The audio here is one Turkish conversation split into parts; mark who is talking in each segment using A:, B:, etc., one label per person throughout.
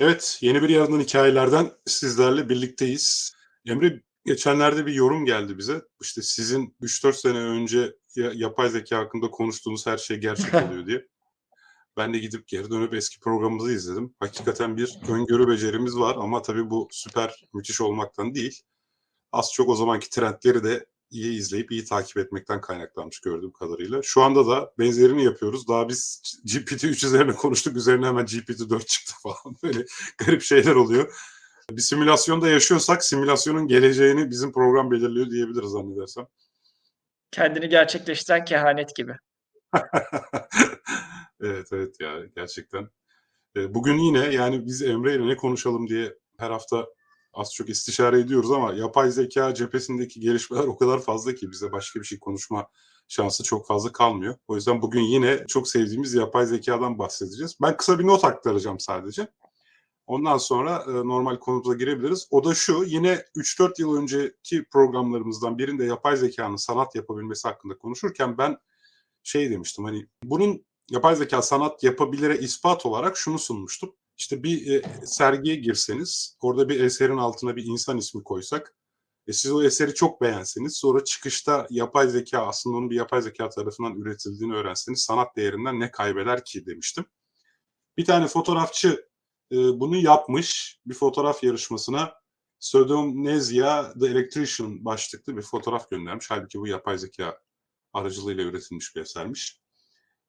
A: Evet, yeni bir yarından hikayelerden sizlerle birlikteyiz. Emre, geçenlerde bir yorum geldi bize. İşte sizin 3-4 sene önce ya yapay zeka hakkında konuştuğunuz her şey gerçek oluyor diye. Ben de gidip geri dönüp eski programımızı izledim. Hakikaten bir öngörü becerimiz var ama tabii bu süper müthiş olmaktan değil. Az çok o zamanki trendleri de iyi izleyip iyi takip etmekten kaynaklanmış gördüğüm kadarıyla. Şu anda da benzerini yapıyoruz. Daha biz GPT-3 üzerine konuştuk. Üzerine hemen GPT-4 çıktı falan. Böyle garip şeyler oluyor. Bir simülasyonda yaşıyorsak simülasyonun geleceğini bizim program belirliyor diyebiliriz zannedersem.
B: Kendini gerçekleştiren kehanet gibi.
A: evet evet ya gerçekten. Ee, Bugün yine yani biz Emre ile ne konuşalım diye her hafta az çok istişare ediyoruz ama yapay zeka cephesindeki gelişmeler o kadar fazla ki bize başka bir şey konuşma şansı çok fazla kalmıyor. O yüzden bugün yine çok sevdiğimiz yapay zekadan bahsedeceğiz. Ben kısa bir not aktaracağım sadece. Ondan sonra e, normal konumuza girebiliriz. O da şu, yine 3-4 yıl önceki programlarımızdan birinde yapay zekanın sanat yapabilmesi hakkında konuşurken ben şey demiştim hani bunun yapay zeka sanat yapabilire ispat olarak şunu sunmuştum. İşte bir e, sergiye girseniz, orada bir eserin altına bir insan ismi koysak, e, siz o eseri çok beğenseniz, sonra çıkışta yapay zeka aslında onun bir yapay zeka tarafından üretildiğini öğrenseniz sanat değerinden ne kaybeder ki demiştim. Bir tane fotoğrafçı e, bunu yapmış, bir fotoğraf yarışmasına Pseudomnesia The Electrician başlıklı bir fotoğraf göndermiş. Halbuki bu yapay zeka aracılığıyla üretilmiş bir esermiş.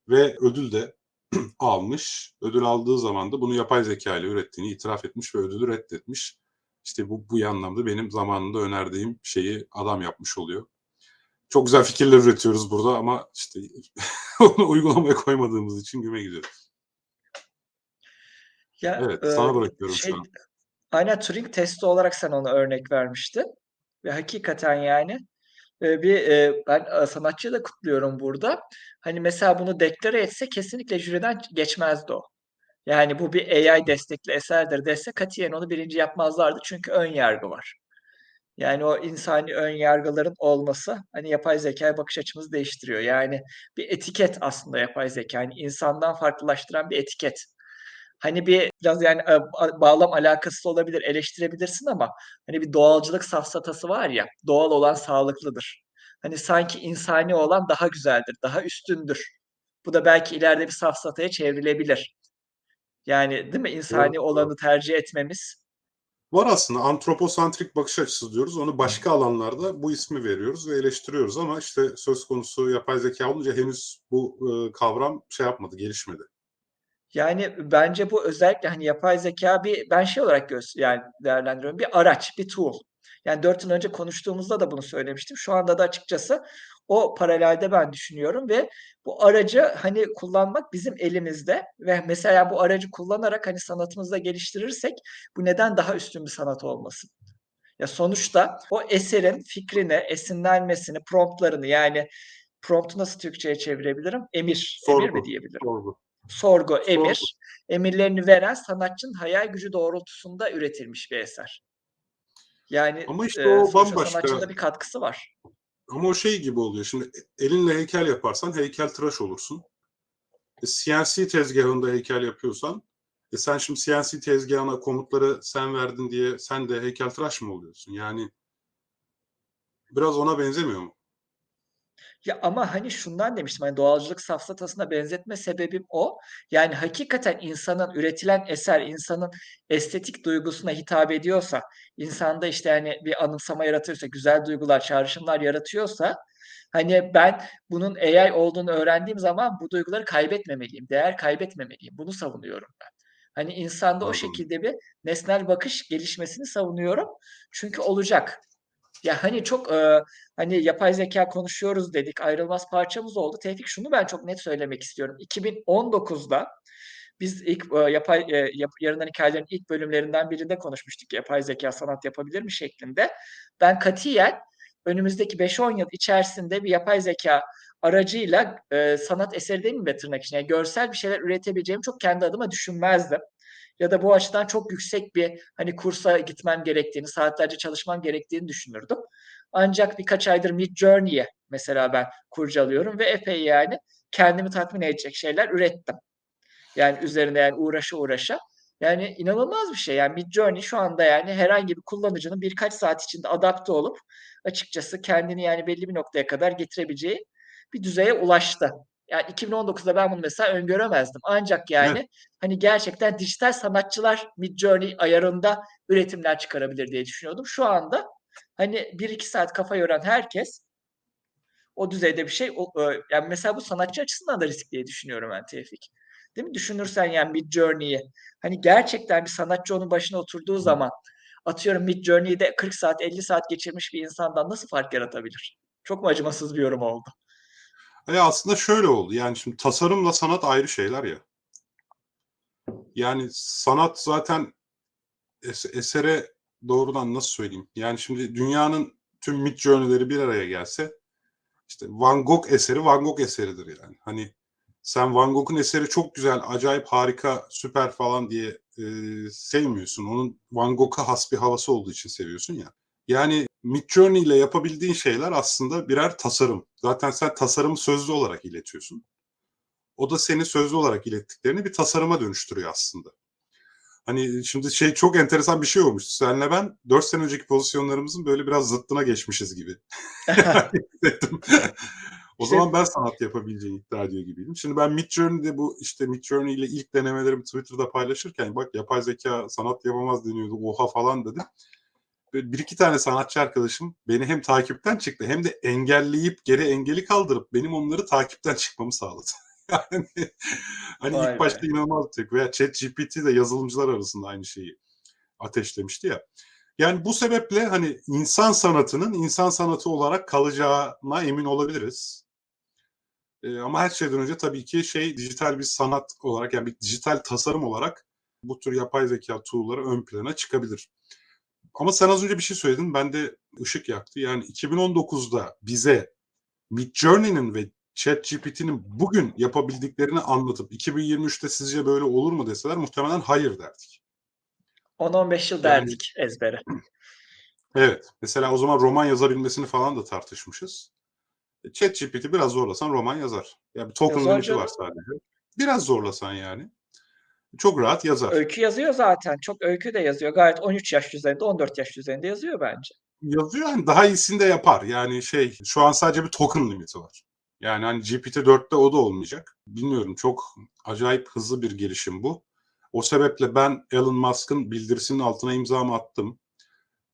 A: Ve ödül de almış. Ödül aldığı zaman da bunu yapay zeka ile ürettiğini itiraf etmiş ve ödülü reddetmiş. İşte bu bu anlamda benim zamanında önerdiğim şeyi adam yapmış oluyor. Çok güzel fikirler üretiyoruz burada ama işte onu uygulamaya koymadığımız için güme gidiyoruz.
B: Ya,
A: Evet,
B: eee,
A: sana bırakıyorum
B: şey,
A: şu an.
B: aynen Turing testi olarak sen ona örnek vermiştin ve hakikaten yani eee, bir eee, ben eee, sanatçıyı da kutluyorum burada. Hani mesela bunu deklare etse kesinlikle jüriden geçmezdi o. Yani bu bir AI destekli eserdir dese katiyen onu birinci yapmazlardı çünkü ön yargı var. Yani o insani ön yargıların olması hani yapay zekâya bakış açımızı değiştiriyor. Yani bir etiket aslında yapay zeka. Yani insandan farklılaştıran bir etiket. Hani bir biraz yani ba bağlam alakasız olabilir, eleştirebilirsin ama hani bir doğalcılık safsatası var ya, doğal olan sağlıklıdır. Hani sanki insani olan daha güzeldir, daha üstündür. Bu da belki ileride bir safsataya çevrilebilir. Yani değil mi? İnsani
A: doğru.
B: olanı tercih etmemiz.
A: Var aslında antroposantrik bakış açısı diyoruz. Onu başka alanlarda bu ismi veriyoruz ve eleştiriyoruz ama işte söz konusu yapay zeka olunca henüz bu e, kavram şey yapmadı, gelişmedi.
B: Yani bence bu özellikle hani yapay zeka bir ben şey olarak gös yani değerlendiriyorum, bir araç, bir tool. Yani 4 yıl önce konuştuğumuzda da bunu söylemiştim. Şu anda da açıkçası o paralelde ben düşünüyorum ve bu aracı hani kullanmak bizim elimizde ve mesela bu aracı kullanarak hani sanatımızı da geliştirirsek bu neden daha üstün bir sanat olmasın? Ya sonuçta o eserin fikrini, esinlenmesini, promptlarını yani prompt'u nasıl Türkçeye çevirebilirim? Emir, emir mi
A: Sorgu,
B: diyebilirim?
A: sorgu,
B: Sorgu,
A: sorgu.
B: emir, emirlerini veren sanatçının hayal gücü doğrultusunda üretilmiş bir eser. Yani,
A: Ama işte o
B: sonuçta
A: bambaşka.
B: sanatçının bir katkısı var.
A: Ama o şey gibi oluyor. Şimdi e, elinle heykel yaparsan heykeltıraş olursun. E, CNC tezgahında heykel yapıyorsan e sen şimdi CNC tezgahına komutları sen verdin diye sen de heykeltıraş mı oluyorsun? Yani biraz ona benzemiyor mu?
B: Ya, ama, hani, şundan demiştim, hani, doğalcılık safsatasına benzetme sebebim o. Yani, hakikaten insanın üretilen eser, insanın estetik duygusuna hitap ediyorsa, insanda, işte, hani, bir anımsama yaratıyorsa, güzel duygular, çağrışımlar yaratıyorsa, hani, ben bunun AI olduğunu öğrendiğim zaman bu duyguları kaybetmemeliyim, değer kaybetmemeliyim. Bunu savunuyorum ben. Hani, insanda o
A: Anladım.
B: şekilde bir nesnel bakış gelişmesini savunuyorum. Çünkü olacak. Ya, hani, çok, eee, hani, yapay zekâ konuşuyoruz dedik, ayrılmaz parçamız oldu. Tevfik, şunu ben çok net söylemek istiyorum. 2019'da biz ilk, eee, yapay, eee, yap Yarından Hikâyelerin ilk bölümlerinden birinde konuşmuştuk, yapay zekâ sanat yapabilir mi şeklinde. Ben katiyen önümüzdeki 5-10 yıl içerisinde bir yapay zekâ aracıyla, eee, sanat eseri demeyeyim de tırnak içinde, görsel bir şeyler üretebileceğimi çok kendi adıma düşünmezdim ya da bu açıdan çok yüksek bir, hani, kursa gitmem gerektiğini, saatlerce çalışmam gerektiğini düşünürdüm. Ancak birkaç aydır Midjourney'i mesela ben kurcalıyorum ve epey, yani, kendimi tatmin edecek şeyler ürettim. Yani, üzerinde, yani, uğraşa uğraşa. Yani inanılmaz bir şey. Yani Midjourney şu anda yani herhangi bir kullanıcının birkaç saat içinde adapte olup açıkçası kendini yani belli bir noktaya kadar getirebileceği bir düzeye ulaştı. Yani 2019'da ben bunu mesela öngöremezdim. Ancak
A: Evet.
B: yani hani gerçekten dijital sanatçılar Midjourney ayarında üretimler çıkarabilir diye düşünüyordum. Şu anda hani 1-2 saat kafa yoran herkes o düzeyde bir şey o eee, yani mesela bu sanatçı açısından da riskli diye düşünüyorum ben Tevfik. Değil mi? Düşünürsen yani Midjourney'i hani gerçekten bir sanatçı onun başına oturduğu zaman atıyorum Midjourney'de 40 saat 50 saat geçirmiş bir insandan nasıl fark yaratabilir? Çok mu acımasız bir yorum oldu?
A: Ya, aslında şöyle oldu, yani şimdi tasarımla sanat ayrı şeyler ya. Yani sanat zaten es esere doğrudan nasıl söyleyeyim? Yani şimdi dünyanın tüm Midjourney'leri bir araya gelse, işte Van Gogh eseri Van Gogh eseridir yani. Hani sen Van Gogh'un eseri çok güzel, acayip, harika, süper falan diye, eee, sevmiyorsun. Onun Van Gogh'a has bir havası olduğu için seviyorsun ya. Yani Midjourney ile yapabildiğin şeyler aslında birer tasarım. Zaten sen tasarımı sözlü olarak iletiyorsun. O da senin sözlü olarak ilettiklerini bir tasarıma dönüştürüyor aslında. Hani şimdi şey çok enteresan bir şey olmuş. Senle ben 4 sene önceki pozisyonlarımızın böyle biraz zıttına geçmişiz gibi. O zaman ben sanat yapabileceğini iddia ediyor gibiydim. Şimdi ben Midjourney'de bu işte Midjourney ile ilk denemelerimi Twitter'da paylaşırken bak yapay zeka sanat yapamaz deniyordu. Oha falan dedim. Böyle bir iki tane sanatçı arkadaşım beni hem takipten çıktı hem de engelleyip geri engeli kaldırıp benim onları takipten çıkmamı sağladı. Yani hani
B: Vay
A: ilk başta
B: be.
A: inanılmaz bir tepki. Veya ChatGPT de yazılımcılar arasında aynı şeyi ateşlemişti ya. Yani bu sebeple hani insan sanatının insan sanatı olarak kalacağına emin olabiliriz. Eee, ama her şeyden önce tabii ki şey dijital bir sanat olarak yani bir dijital tasarım olarak bu tür yapay zeka tool'ları ön plana çıkabilir. Ama sen az önce bir şey söyledin. Bende ışık yaktı. Yani 2019'da bize Midjourney'nin ve ChatGPT'nin bugün yapabildiklerini anlatıp 2023'te sizce böyle olur mu deseler muhtemelen hayır derdik.
B: 10-15 yıl
A: Yani
B: derdik ezbere.
A: Evet. Mesela o zaman roman yazabilmesini falan da tartışmışız. E, ChatGPT biraz zorlasan roman yazar. Ya bir token limit'i var sadece. Biraz zorlasan yani. Çok rahat yazar.
B: Öykü yazıyor zaten. Çok öykü de yazıyor. Gayet 13 yaş düzeyinde, 14 yaş düzeyinde yazıyor bence.
A: Yazıyor hani daha iyisini de yapar. Yani şey şu an sadece bir token limiti var. Yani hani GPT-4'te o da olmayacak. Bilmiyorum çok acayip hızlı bir gelişim bu. O sebeple ben Elon Musk'ın bildirisinin altına imzamı attım.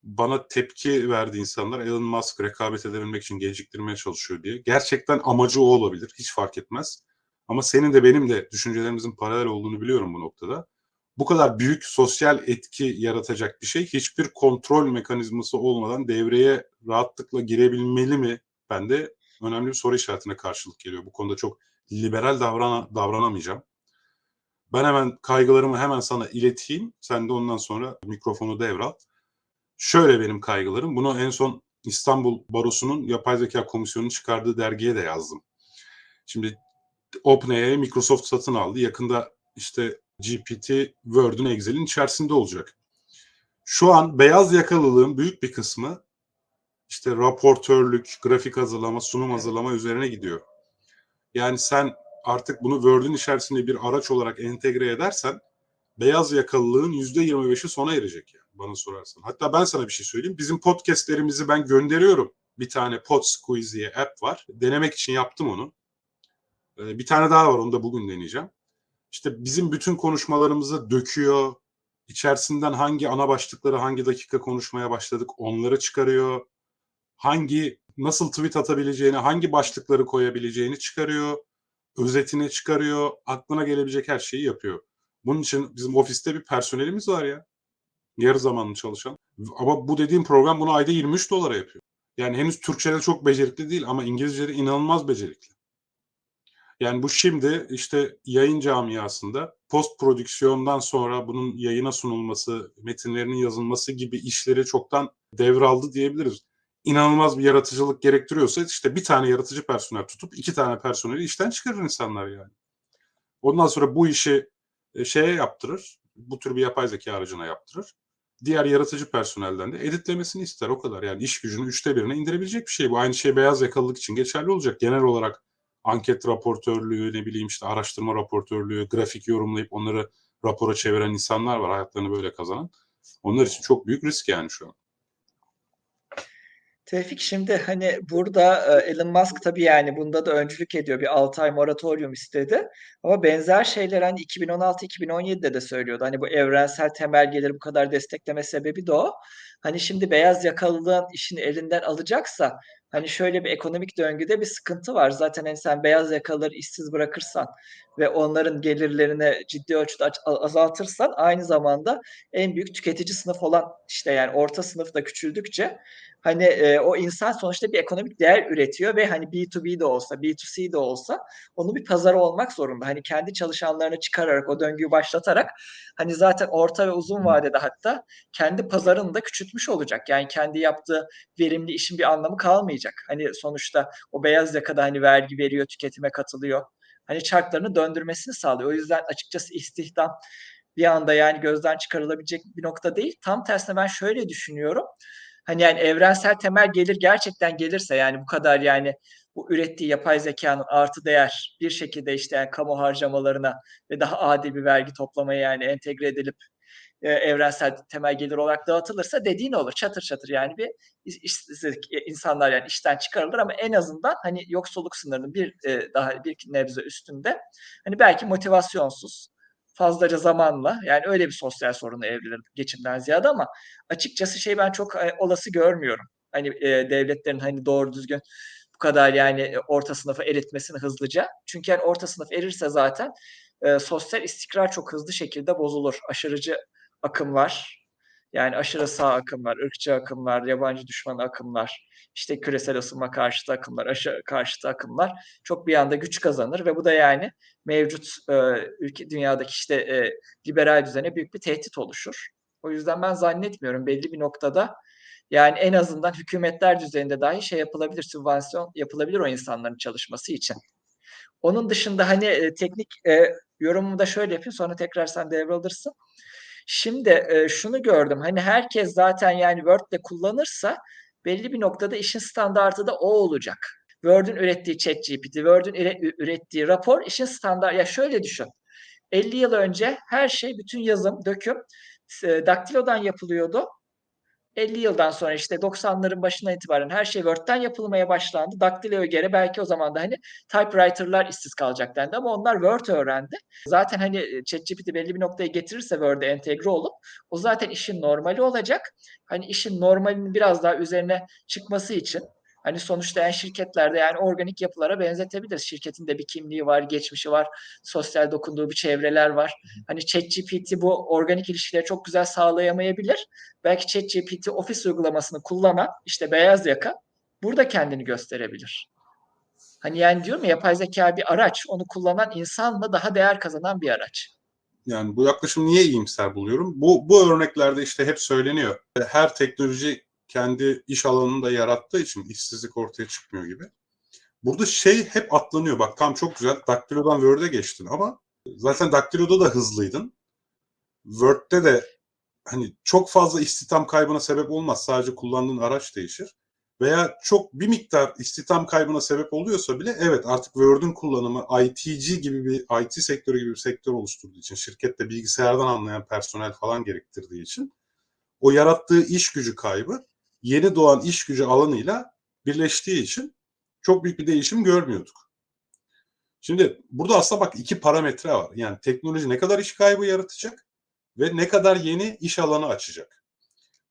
A: Bana tepki verdi insanlar. Elon Musk rekabet edebilmek için geciktirmeye çalışıyor diye. Gerçekten amacı o olabilir. Hiç fark etmez. Ama senin de benim de düşüncelerimizin paralel olduğunu biliyorum bu noktada. Bu kadar büyük sosyal etki yaratacak bir şey hiçbir kontrol mekanizması olmadan devreye rahatlıkla girebilmeli mi? Ben de önemli bir soru işaretine karşılık geliyor. Bu konuda çok liberal davrana, davranamayacağım. Ben hemen kaygılarımı hemen sana ileteyim. Sen de ondan sonra mikrofonu devral. Şöyle benim kaygılarım. Bunu en son İstanbul Barosu'nun yapay zeka komisyonunun çıkardığı dergiye de yazdım. Şimdi OpenAI Microsoft satın aldı. Yakında işte GPT Word'ün Excel'in içerisinde olacak. Şu an beyaz yakalılığın büyük bir kısmı işte raportörlük, grafik hazırlama, sunum hazırlama üzerine gidiyor. Yani sen artık bunu Word'ün içerisinde bir araç olarak entegre edersen beyaz yakalılığın %25'i sona erecek yani bana sorarsan. Hatta ben sana bir şey söyleyeyim. Bizim podcastlerimizi ben gönderiyorum. Bir tane PodSqueeze diye app var. Denemek için yaptım onu. Ee, bir tane daha var onu da bugün deneyeceğim. İşte bizim bütün konuşmalarımızı döküyor. İçerisinden hangi ana başlıkları hangi dakika konuşmaya başladık onları çıkarıyor. Hangi nasıl tweet atabileceğini, hangi başlıkları koyabileceğini çıkarıyor. Özetini çıkarıyor. Aklına gelebilecek her şeyi yapıyor. Bunun için bizim ofiste bir personelimiz var ya. Yarı zamanlı çalışan. Ama bu dediğim program bunu ayda 23 dolara yapıyor. Yani henüz Türkçe'de çok becerikli değil ama İngilizce'de inanılmaz becerikli. Yani bu şimdi işte yayın camiasında post prodüksiyondan sonra bunun yayına sunulması, metinlerinin yazılması gibi işleri çoktan devraldı diyebiliriz. İnanılmaz bir yaratıcılık gerektiriyorsa işte bir tane yaratıcı personel tutup iki tane personeli işten çıkarır insanlar yani. Ondan sonra bu işi e, şeye yaptırır. Bu tür bir yapay zeka aracına yaptırır. Diğer yaratıcı personelden de editlemesini ister o kadar. Yani iş gücünün üçte birine indirebilecek bir şey. Bu aynı şey beyaz yakalılık için geçerli olacak. Genel olarak anket raportörlüğü, ne bileyim işte araştırma raportörlüğü, grafik yorumlayıp onları rapora çeviren insanlar var. Hayatlarını böyle kazanan. Onlar için çok büyük risk yani şu an.
B: Tevfik şimdi hani burada e, Elon Musk tabii yani bunda da öncülük ediyor. Bir 6 ay moratorium istedi. Ama benzer şeyler hani 2016-2017'de de söylüyordu. Hani bu evrensel temel geliri bu kadar destekleme sebebi de o. Hani şimdi beyaz yakalılığın işini elinden alacaksa hani şöyle bir ekonomik döngüde bir sıkıntı var. Zaten hani sen beyaz yakalıları işsiz bırakırsan ve onların gelirlerini ciddi ölçüde azaltırsan aynı zamanda en büyük tüketici sınıf olan işte yani orta sınıf da küçüldükçe hani e, o insan sonuçta bir ekonomik değer üretiyor ve hani B2B de olsa, B2C de olsa onun bir pazarı olmak zorunda. Hani kendi çalışanlarını çıkararak o döngüyü başlatarak hani zaten orta ve uzun vadede hatta kendi pazarını da küçültmüş olacak. Yani kendi yaptığı verimli işin bir anlamı kalmayacak. Hani sonuçta o beyaz yakada hani vergi veriyor, tüketime katılıyor. Hani çarklarını döndürmesini sağlıyor. O yüzden açıkçası istihdam bir anda yani gözden çıkarılabilecek bir nokta değil. Tam tersine ben şöyle düşünüyorum. Hani yani evrensel temel gelir gerçekten gelirse yani bu kadar yani bu ürettiği yapay zekanın artı değer bir şekilde işte yani kamu harcamalarına ve daha adil bir vergi toplamaya yani entegre edilip e, evrensel temel gelir olarak dağıtılırsa dediğin olur. Çatır çatır yani bir iş- işsizlik e, insanlar yani işten çıkarılır ama en azından hani yoksulluk sınırının bir e, daha bir nebze üstünde hani belki motivasyonsuz fazlaca zamanla yani öyle bir sosyal sorunu evrilir geçimden ziyade ama açıkçası şey ben çok e, olası görmüyorum. Hani e, devletlerin hani doğru düzgün bu kadar yani e, orta sınıfı eritmesini hızlıca. Çünkü yani orta sınıf erirse zaten e, sosyal istikrar çok hızlı şekilde bozulur. Aşırıcı akımlar, yani aşırı sağ akımlar, ırkçı akımlar, yabancı düşman akımlar, işte küresel ısınma karşıtı akımlar, aşı karşıtı akımlar çok bir anda güç kazanır ve bu da yani mevcut e, ülke dünyadaki işte e, liberal düzene büyük bir tehdit oluşur. O yüzden ben zannetmiyorum belli bir noktada yani en azından hükümetler düzeyinde dahi şey yapılabilir, sübvansiyon yapılabilir o insanların çalışması için. Onun dışında hani e, teknik e, yorumumu da şöyle yapayım sonra tekrar sen devralırsın. Şimdi e, şunu gördüm hani herkes zaten yani Word'de kullanırsa belli bir noktada işin standartı da o olacak. Word'ün ürettiği ChatGPT, Word'ün üre- ürettiği rapor işin standart. Ya şöyle düşün. 50 yıl önce her şey, bütün yazım, döküm daktilodan yapılıyordu. 50 yıldan sonra işte 90'ların başına itibaren her şey Word'den yapılmaya başlandı. Daktiloya göre belki o zaman da hani typewriter'lar işsiz kalacak dendi ama onlar Word öğrendi. Zaten hani e, ChatGPT belli bir noktaya getirirse Word'e entegre olup o zaten işin normali olacak. Hani işin normalinin biraz daha üzerine çıkması için hani sonuçta yani şirketlerde yani organik yapılara benzetebiliriz. Şirketin de bir kimliği var, geçmişi var, sosyal dokunduğu bir çevreler var. Hani ChatGPT bu organik ilişkileri çok güzel sağlayamayabilir. Belki ChatGPT ofis uygulamasını kullanan işte beyaz yaka burada kendini gösterebilir. Hani yani diyorum ya yapay zeka bir araç. Onu kullanan insanla daha değer kazanan bir araç.
A: Yani bu yaklaşımı niye iyimser buluyorum? Bu, bu örneklerde işte hep söyleniyor. Her teknoloji kendi iş alanını da yarattığı için işsizlik ortaya çıkmıyor gibi. Burada şey hep atlanıyor. Bak tam çok güzel. Daktilo'dan Word'e geçtin ama zaten Daktilo'da da hızlıydın. Word'de de hani çok fazla istihdam kaybına sebep olmaz. Sadece kullandığın araç değişir. Veya çok bir miktar istihdam kaybına sebep oluyorsa bile evet artık Word'ün kullanımı ITC gibi bir IT sektörü gibi bir sektör oluşturduğu için şirkette bilgisayardan anlayan personel falan gerektirdiği için o yarattığı iş gücü kaybı yeni doğan iş gücü alanıyla birleştiği için çok büyük bir değişim görmüyorduk. Şimdi burada aslında bak iki parametre var. Yani teknoloji ne kadar iş kaybı yaratacak ve ne kadar yeni iş alanı açacak.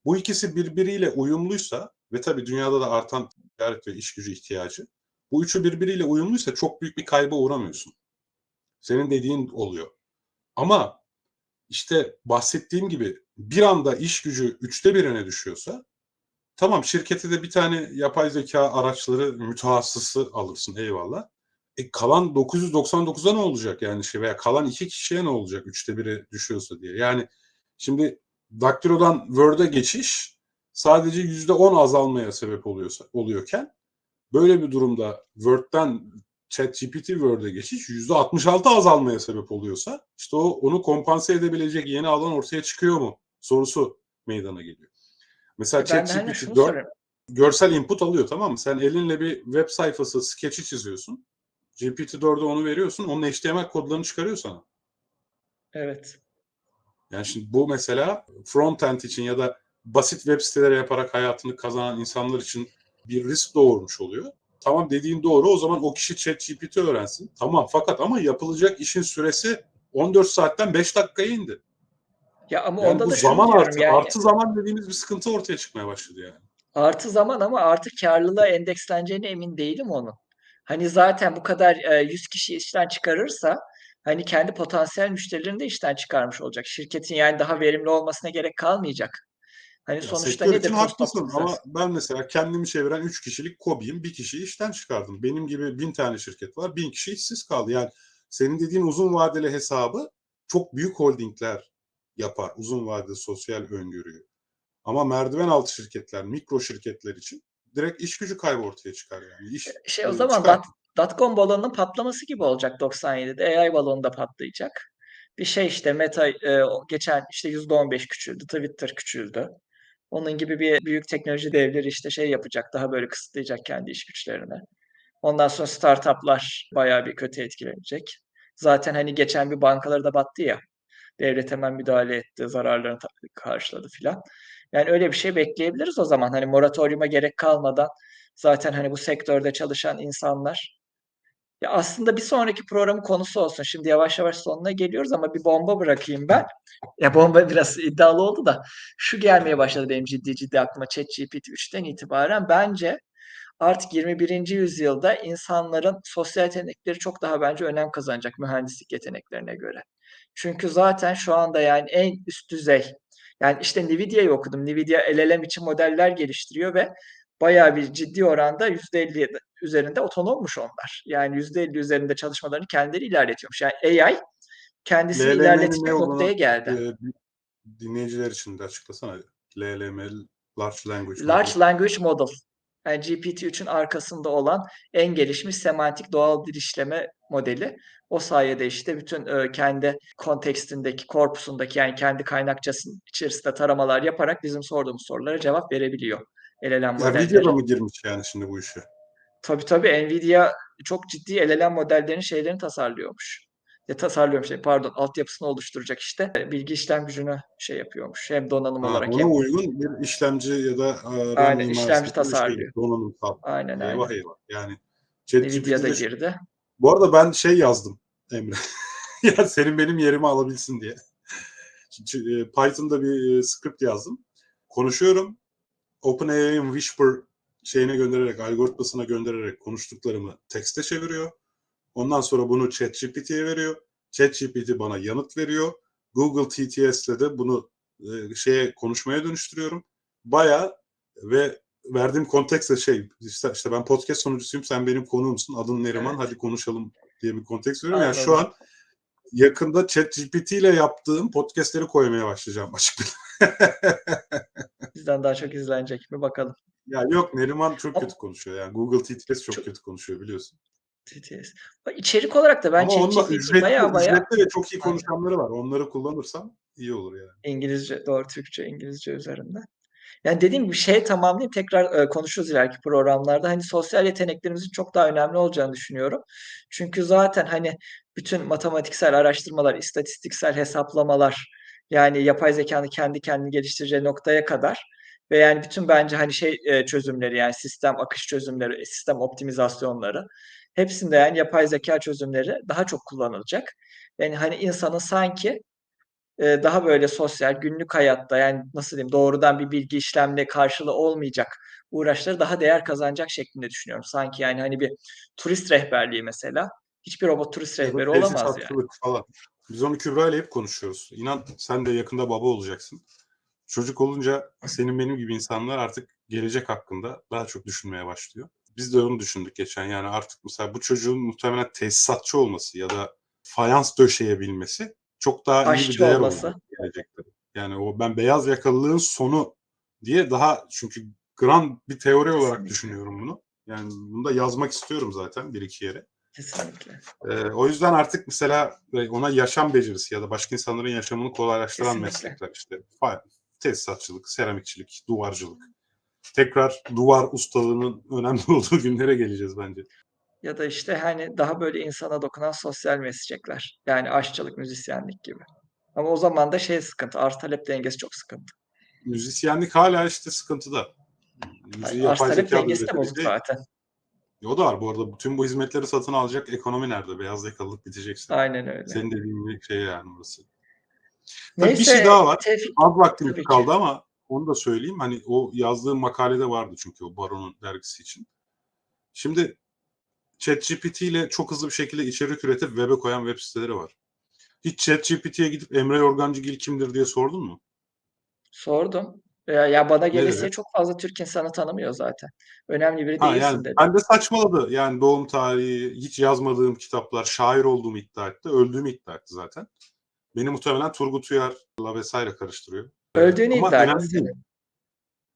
A: Bu ikisi birbiriyle uyumluysa ve tabii dünyada da artan ticaret ve iş gücü ihtiyacı. Bu üçü birbiriyle uyumluysa çok büyük bir kayba uğramıyorsun. Senin dediğin oluyor. Ama işte bahsettiğim gibi bir anda iş gücü üçte birine düşüyorsa tamam şirkete de bir tane yapay zeka araçları mütehassısı alırsın eyvallah. E kalan 999'a ne olacak yani şey veya kalan iki kişiye ne olacak üçte biri düşüyorsa diye. Yani şimdi Daktilo'dan Word'e geçiş sadece yüzde on azalmaya sebep oluyorsa oluyorken böyle bir durumda Word'den ChatGPT Word'e geçiş yüzde 66 azalmaya sebep oluyorsa işte o onu kompanse edebilecek yeni alan ortaya çıkıyor mu sorusu meydana geliyor. Mesela
B: hani
A: ChatGPT
B: şunu
A: 4
B: soruyorum.
A: görsel input alıyor tamam mı? Sen elinle bir web sayfası sketch'i çiziyorsun. GPT-4'e onu veriyorsun. Onun HTML kodlarını çıkarıyor sana.
B: Evet.
A: Yani şimdi bu mesela front-end için ya da basit web siteleri yaparak hayatını kazanan insanlar için bir risk doğurmuş oluyor. Tamam dediğin doğru o zaman o kişi ChatGPT öğrensin. Tamam fakat ama yapılacak işin süresi 14 saatten 5 dakikaya indi.
B: Ya ama
A: Yani
B: onda
A: bu
B: da
A: zaman artı,
B: yani.
A: artı zaman dediğimiz bir sıkıntı ortaya çıkmaya başladı yani.
B: Artı zaman ama artı karlılığa endeksleneceğine emin değilim onun. Hani zaten bu kadar e, 100 kişi işten çıkarırsa hani kendi potansiyel müşterilerini de işten çıkarmış olacak. Şirketin yani daha verimli olmasına gerek kalmayacak. Hani
A: Ya
B: sonuçta nedir
A: haklısın ama ben mesela kendimi çeviren 3 kişilik KOBİ'yim. Bir kişiyi işten çıkardım. Benim gibi bin tane şirket var. Bin kişi işsiz kaldı. Yani senin dediğin uzun vadeli hesabı çok büyük holdingler yapar. Uzun vadeli sosyal öngörüyü. Ama merdiven altı şirketler, mikro şirketler için direkt iş gücü kaybı ortaya çıkar yani. İş
B: Şey o
A: e,
B: zaman
A: çıkar.
B: dot, dotcom balonunun patlaması gibi olacak 97'de. AI balonu da patlayacak. Bir şey işte Meta e, geçen işte %15 küçüldü. Twitter küçüldü. Onun gibi bir büyük teknoloji devleri işte şey yapacak. Daha böyle kısıtlayacak kendi iş güçlerini. Ondan sonra startuplar bayağı bir kötü etkilenecek. Zaten hani geçen bir bankaları da battı ya. Devlet hemen müdahale etti, zararlarını karşıladı filan. Yani öyle bir şey bekleyebiliriz o zaman. Hani moratoryuma gerek kalmadan zaten hani bu sektörde çalışan insanlar ya aslında bir sonraki programın konusu olsun. Şimdi yavaş yavaş sonuna geliyoruz ama bir bomba bırakayım ben. Ya bomba biraz iddialı oldu da şu gelmeye başladı benim ciddi ciddi aklıma ChatGPT 3'ten itibaren. Bence artık 21. yüzyılda insanların sosyal yetenekleri çok daha bence önem kazanacak mühendislik yeteneklerine göre. Çünkü zaten şu anda yani en üst düzey yani işte Nvidia'yı okudum. Nvidia LLM için modeller geliştiriyor ve bayağı bir ciddi oranda %50 üzerinde otonommuş onlar. Yani %50 üzerinde çalışmalarını kendileri ilerletiyormuş. Yani AI kendisini
A: LLM'nin
B: ilerletecek
A: ne
B: noktaya geldi.
A: e, dinleyiciler için de açıklasana. LLM, Large Language
B: Large
A: Model.
B: Language Model. Yani GPT-3'ün arkasında olan en gelişmiş semantik doğal dil işleme modeli. O sayede işte bütün e, kendi kontekstindeki, korpusundaki yani kendi kaynakçasının içerisinde taramalar yaparak bizim sorduğumuz sorulara cevap verebiliyor. LLM modelleri.
A: Nvidia da mı girmiş yani şimdi bu işe?
B: Tabii tabii Nvidia çok ciddi LLM modellerinin şeylerini tasarlıyormuş. Ya tasarlıyormuş şey, pardon altyapısını oluşturacak işte e, bilgi işlem gücünü şey yapıyormuş. Hem donanım
A: Ha,
B: olarak
A: ona
B: hem
A: uygun bir işlemci ya da e,
B: aynen işlemci
A: şey,
B: tasarlıyor.
A: donanımsal.
B: Aynen
A: Eyvah
B: aynen.
A: eyvah. Yani
B: Nvidia da
A: ChatGPT'de
B: girdi.
A: bu arada ben şey yazdım Emre. ya senin benim yerimi alabilsin diye. E, Python'da bir e, script yazdım. Konuşuyorum. OpenAI'ın Whisper şeyine göndererek, algoritmasına göndererek konuştuklarımı tekste çeviriyor. Ondan sonra bunu ChatGPT'ye veriyor. ChatGPT bana yanıt veriyor. Google TTS'le de bunu e, şeye konuşmaya dönüştürüyorum. Baya ve verdiğim konteks de şey işte, işte ben podcast sunucusuyum sen benim konuğumsun adın Neriman
B: Evet.
A: hadi konuşalım diye bir konteks veriyorum. Yani şu an yakında ChatGPT ile yaptığım podcastleri koymaya başlayacağım açık
B: Bizden daha çok izlenecek mi bakalım.
A: Ya yok Neriman çok kötü konuşuyor yani. Google TTS çok,
B: Çok-
A: kötü konuşuyor biliyorsun.
B: TTS. İçerik olarak da ben ChatGPT baya baya
A: ücretli ve çok iyi konuşanları var. Onları kullanırsam iyi olur yani.
B: İngilizce, doğru Türkçe, İngilizce üzerinde. Yani dediğim gibi şey tamamlayayım tekrar e, konuşuruz ileriki programlarda. Hani sosyal yeteneklerimizin çok daha önemli olacağını düşünüyorum. Çünkü zaten hani bütün matematiksel araştırmalar, istatistiksel hesaplamalar yani yapay zekanın kendi kendini geliştireceği noktaya kadar ve yani bütün bence hani şey e, çözümleri yani sistem akış çözümleri, sistem optimizasyonları hepsinde yani yapay zeka çözümleri daha çok kullanılacak. Yani hani insanın sanki e, daha böyle sosyal, günlük hayatta yani nasıl diyeyim doğrudan bir bilgi işlemle karşılığı olmayacak uğraşları daha değer kazanacak şeklinde düşünüyorum. Sanki yani hani bir turist rehberliği mesela. Hiçbir robot turist rehberi olamaz yani.
A: falan. Biz onu Kübra ile hep konuşuyoruz. İnan sen de yakında baba olacaksın. Çocuk olunca senin benim gibi insanlar artık gelecek hakkında daha çok düşünmeye başlıyor. Biz de onu düşündük geçen. Yani artık mesela bu çocuğun muhtemelen tesisatçı olması ya da fayans döşeyebilmesi çok daha iyi bir
B: Aşçı
A: değer
B: olması.
A: gelecekte. Yani o ben beyaz yakalılığın sonu diye daha çünkü grand bir teori olarak
B: Kesinlikle.
A: düşünüyorum bunu. Yani bunu da yazmak istiyorum zaten bir iki yere.
B: Kesinlikle.
A: Ee, o yüzden artık mesela e, ona yaşam becerisi ya da başka insanların yaşamını kolaylaştıran
B: Kesinlikle.
A: meslekler işte tesisatçılık, seramikçilik, duvarcılık. Tekrar duvar ustalığının önemli olduğu günlere geleceğiz bence.
B: Ya da işte hani daha böyle insana dokunan sosyal meslekler. Yani aşçılık, müzisyenlik gibi. Ama o zaman da şey sıkıntı, arz talep dengesi çok sıkıntı.
A: Müzisyenlik hala işte sıkıntıda. Müziği
B: Arz talep dengesi de bozuk zaten.
A: O da var bu arada. Bütün bu hizmetleri satın alacak ekonomi nerede? Beyaz yakalılık bitecekse.
B: Aynen öyle.
A: Senin dediğin şey yani burası. Tabii bir
B: Neyse
A: şey daha var.
B: Tevfik
A: Az vaktimiz
B: Tabii ki.
A: kaldı ama onu da söyleyeyim. Hani o yazdığım makalede vardı çünkü o Baron'un dergisi için. Şimdi ChatGPT ile çok hızlı bir şekilde içerik üretip web'e koyan web siteleri var. Hiç ChatGPT'ye gidip Emre Yorgancıgil kimdir diye sordun mu?
B: sordum. Ya, ya bana gelirse çok fazla Türk insanı tanımıyor zaten. Önemli biri
A: Ha
B: değilsin
A: yani
B: dedi.
A: ben de saçmaladı. Yani doğum tarihi, hiç yazmadığım kitaplar, şair olduğumu iddia etti. Öldüğümü iddia etti zaten. Beni muhtemelen Turgut Uyar'la vesaire karıştırıyor.
B: Öldüğünü
A: Ama
B: iddia
A: önemli değil.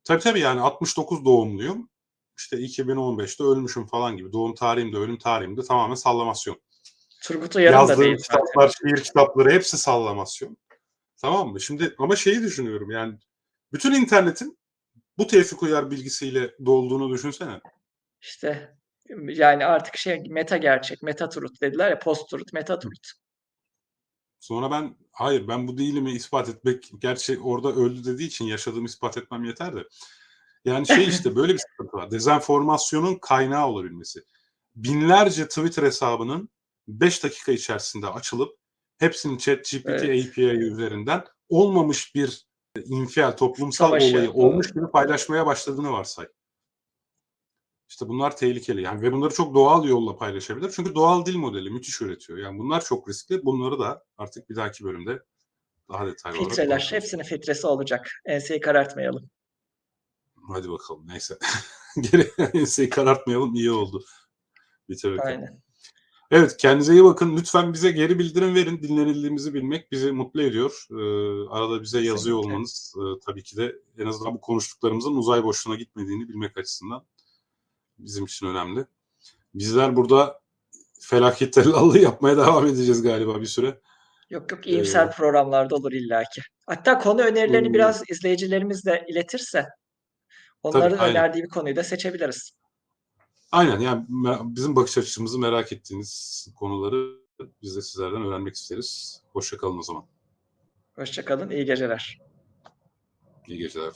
A: Tabii tabii yani 69 doğumluyum. İşte 2015'te ölmüşüm falan gibi. Doğum tarihim de ölüm tarihim de tamamen sallamasyon.
B: Turgut Uyar'ın da
A: Yazdığım
B: değil zaten.
A: kitaplar, şiir kitapları hepsi sallamasyon. Tamam mı? Şimdi ama şeyi düşünüyorum yani bütün internetin bu Tevfik Uyar bilgisiyle dolduğunu düşünsene.
B: İşte yani artık şey meta gerçek, meta truth dediler ya post truth, meta truth.
A: Sonra ben hayır ben bu değilimi ispat etmek gerçi orada öldü dediği için yaşadığımı ispat etmem yeter de. Yani şey işte böyle bir sıkıntı var. Dezenformasyonun kaynağı olabilmesi. Binlerce Twitter hesabının 5 dakika içerisinde açılıp hepsinin ChatGPT
B: Evet.
A: API üzerinden olmamış bir infial, toplumsal
B: Savaşı,
A: olayı
B: doğru.
A: olmuş gibi paylaşmaya başladığını varsay. İşte bunlar tehlikeli. Yani ve bunları çok doğal yolla paylaşabilir. Çünkü doğal dil modeli müthiş üretiyor. Yani bunlar çok riskli. Bunları da artık bir dahaki bölümde daha detaylı olarak
B: Filtreler, hepsinin filtresi olacak. Enseyi karartmayalım.
A: Hadi bakalım neyse. Geri enseyi karartmayalım iyi oldu. Bitirirken.
B: Aynen.
A: Evet kendinize iyi bakın. Lütfen bize geri bildirim verin. Dinlenildiğimizi bilmek bizi mutlu ediyor. Ee, arada bize yazıyor
B: Kesinlikle.
A: olmanız e, tabii ki de en azından bu konuştuklarımızın uzay boşluğuna gitmediğini bilmek açısından bizim için önemli. Bizler burada felaket tellallığı yapmaya devam edeceğiz galiba bir süre.
B: Yok yok iyimser
A: Ee,
B: programlarda olur illaki. Hatta konu önerilerini
A: Hmm.
B: biraz izleyicilerimiz de iletirse onların
A: aynen.
B: önerdiği bir konuyu da seçebiliriz.
A: Aynen yani bizim bakış açımızı merak ettiğiniz konuları biz de sizlerden öğrenmek isteriz. Hoşça kalın o zaman.
B: Hoşça kalın, iyi geceler.
A: İyi geceler.